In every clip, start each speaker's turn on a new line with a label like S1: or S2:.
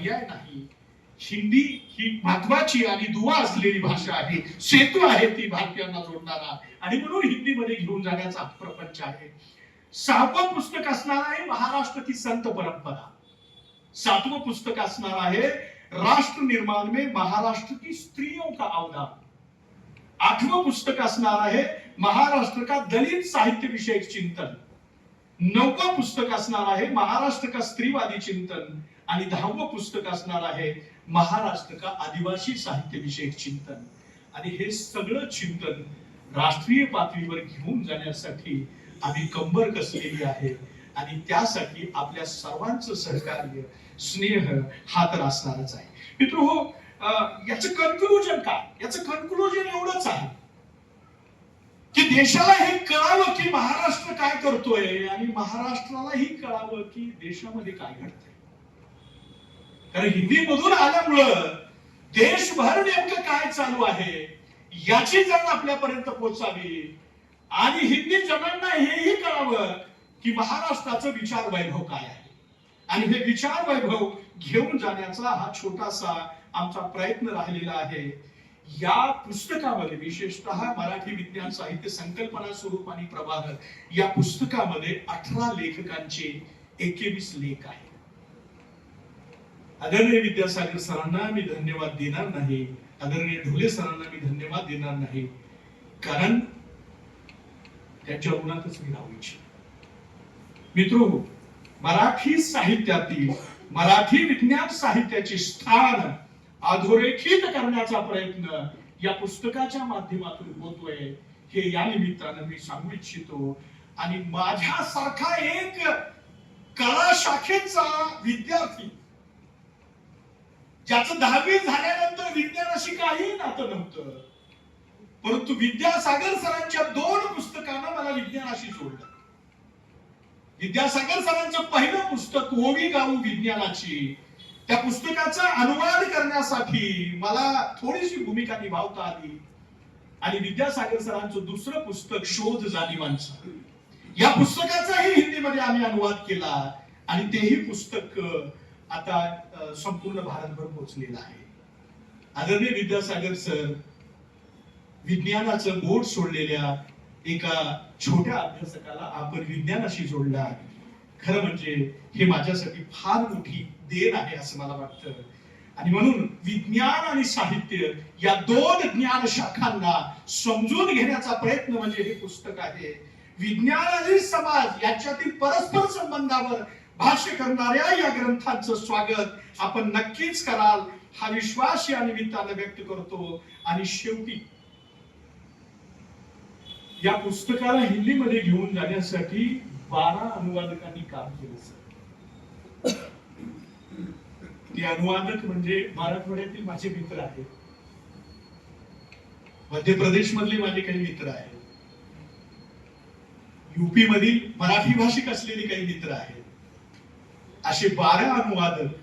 S1: पर्याय नाही. हिंदी ही महत्वाची आणि दुवा असलेली भाषा आहे. सेतू आहे ती भारतीयांना जोडणारा. आणि म्हणून हिंदीमध्ये घेऊन जाण्याचा प्रपंच आहे. सहावं पुस्तक असणार आहे महाराष्ट्र की संत परंपरा. सातवं पुस्तक असणार आहे राष्ट्र निर्माण में महाराष्ट्र की स्त्रियों का अवदान. आठवं पुस्तक असणार आहे महाराष्ट्र का दलित साहित्य विषयक चिंतन. नववं पुस्तक असणार आहे महाराष्ट्र का स्त्रीवादी चिंतन. आणि दहावं पुस्तक असणार आहे महाराष्ट्र का आदिवासी साहित्य विषयक चिंतन. आणि हे सगळं चिंतन राष्ट्रीय पातळीवर घेऊन जाण्यासाठी आम्ही कंबर कसलेली आहे. आणि त्यासाठी आपल्या सर्वांचं सहकार्य स्नेह हा तर असणारच आहे. मित्र हो याच कन्क्लुजन काय? याचं कन्क्लुजन एवढंच आहे की देशाला हे कळावं की महाराष्ट्र काय करतोय आणि महाराष्ट्रालाही कळावं की देशामध्ये काय घडतंय. कारण हिंदी मधून आल्यामुळं देशभर नेमकं काय चालू आहे याची जाण आपल्यापर्यंत पोहोचावी. आणि हिंदी जगांना हेही कळावं की महाराष्ट्राचं विचार वैभव काय आहे. आणि हे विचार वैभव घेऊन जाण्याचा हा छोटासा आमचा प्रयत्न राहिलेला आहे. या पुस्तकामध्ये विशेषतः मराठी विज्ञान साहित्य संकल्पना स्वरूप आणि प्रवाह या पुस्तकामध्ये अठरा लेखकांचे एकेवीस लेख आहेत. आदरणीय विद्यासागर सरांना मी धन्यवाद देणार नाही. आदरणीय ढोले सरांना मी धन्यवाद देणार नाही. कारण त्यांच्या ऋणातच मी राहू इच्छित. मित्रो मराठी साहित्यातील मराठी विज्ञान साहित्याचे स्थान अधोरेखित करण्याचा प्रयत्न या पुस्तकाच्या माध्यमातून होतोय हे या निमित्तानं मी सांगू इच्छितो. आणि माझ्यासारखा एक कला शाखेचा विद्यार्थी ज्याचं दहावी झाल्यानंतर विज्ञानाशी काही नातं नव्हतं. परंतु विद्यासागर सरांच्या दोन पुस्तकानं मला विज्ञानाशी जोडलं. विद्यासागर सरांचं पहिलं पुस्तक ओवी गाऊ विज्ञानाची त्या पुस्तकाचा अनुवाद करण्यासाठी मला थोडीशी भूमिका निभावता आली. आणि विद्यासागर सरांचं दुसरं पुस्तक शोध जाणीवांचा या पुस्तकाचाही हिंदीमध्ये आम्ही अनुवाद केला. आणि तेही पुस्तक आता संपूर्ण भारतभर पोहोचलेला आहे. आदरणीय विद्यासागर सर विज्ञानाचं बोट सोडलेल्या एका छोट्या अभ्यासकाला आपण विज्ञानाशी जोडला खरं म्हणजे हे माझ्यासाठी फार मोठी देण आहे असं मला वाटतं. आणि म्हणून विज्ञान आणि साहित्य या दोन ज्ञान शाखांना समजून घेण्याचा प्रयत्न म्हणजे हे पुस्तक आहे. विज्ञान आणि समाज याच्यातील परस्पर संबंधावर भाष्य करणाऱ्या या ग्रंथांचं स्वागत आपण नक्कीच कराल. हा विश्वास या निमित्तानं व्यक्त करतो. आणि शेवटी या पुस्तकाला हिंदीमध्ये घेऊन जाण्यासाठी बारा अनुवादकांनी काम केलं सर. ते अनुवादक म्हणजे मराठवाड्यातील माझे मित्र आहेत. मध्य प्रदेश मधले माझे काही मित्र आहेत. युपी मधील मराठी भाषिक असलेले काही मित्र आहेत. असे बारा अनुवादक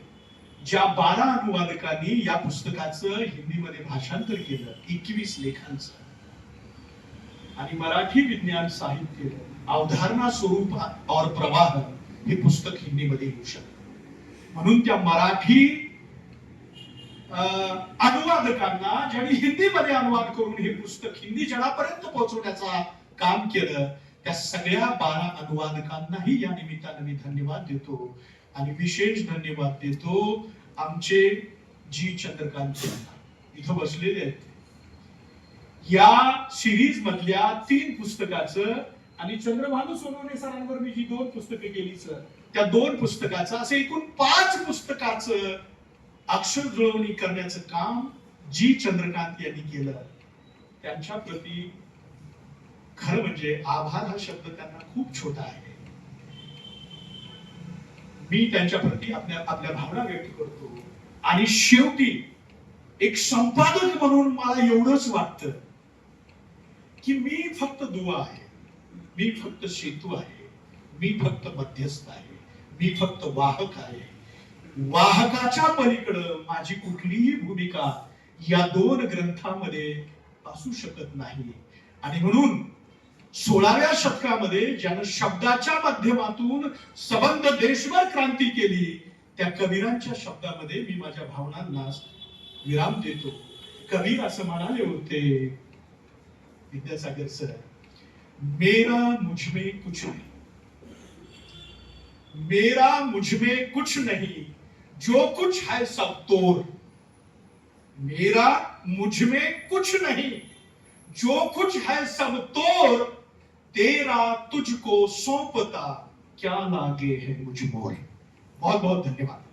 S1: ज्या बारा अनुवादकांनी या पुस्तकाचं हिंदीमध्ये भाषांतर केलं एकवीस लेखांचं. आणि मराठी विज्ञान साहित्य अवधारणा स्वरूप और प्रवाह हे पुस्तक हिंदीमध्ये येऊ शकतं. म्हणून त्या मराठी अं, अनुवादकांना ज्यांनी हिंदीमध्ये अनुवाद करून हे पुस्तक हिंदी जनापर्यंत पोहोचवण्याचा काम केलं त्या सगळ्या बारा अनुवादकांनाही या निमित्तानं मी धन्यवाद देतो आणि विशेष धन्यवाद देतो आमचे जी चंद्रकांत इथं बसलेले आहेत. या सिरीज मधल्या तीन पुस्तकाचं आणि चंद्रभानू सोनवणे सरांवर मी जी दोन पुस्तकं केली सर त्या दोन पुस्तकाचं असं एकूण पाच पुस्तकाचं अक्षर जुळवणी करण्याचं काम जी चंद्रकांत यांनी केलं त्यांच्या प्रती खरं म्हणजे आभार हा शब्द त्यांना खूप छोटा आहे. मी त्यांच्या प्रती आपल्या आपल्या भावना व्यक्त करतो. आणि शेवटी एक संपादक म्हणून मला एवढंच वाटतं की मी फक्त दुवा आहे. मी फक्त सेतू आहे. मी फक्त मध्यस्थ आहे. मी फक्त वाहक आहे. वाहकाच्या पलीकडं माझी कुठलीही भूमिका या दोन ग्रंथामध्ये असू शकत नाही. आणि म्हणून सोळाव्या शतकामध्ये ज्यानं शब्दाच्या माध्यमातून सबंध देशभर क्रांती केली त्या कबीरांच्या शब्दामध्ये मी माझ्या भावनांना विराम देतो. कबीर असं म्हणाले होते. विद्यासागर सर मेरा मुझमे कुछ नहीं. मेरा मुझमे कुछ नहीं जो कुछ है सब तोर मेरा मुझमे कुछ नहीं जो कुछ है सब तोर तेरा तुझको सौंपता क्या लागे है मुझ मोर? बहुत बहुत धन्यवाद।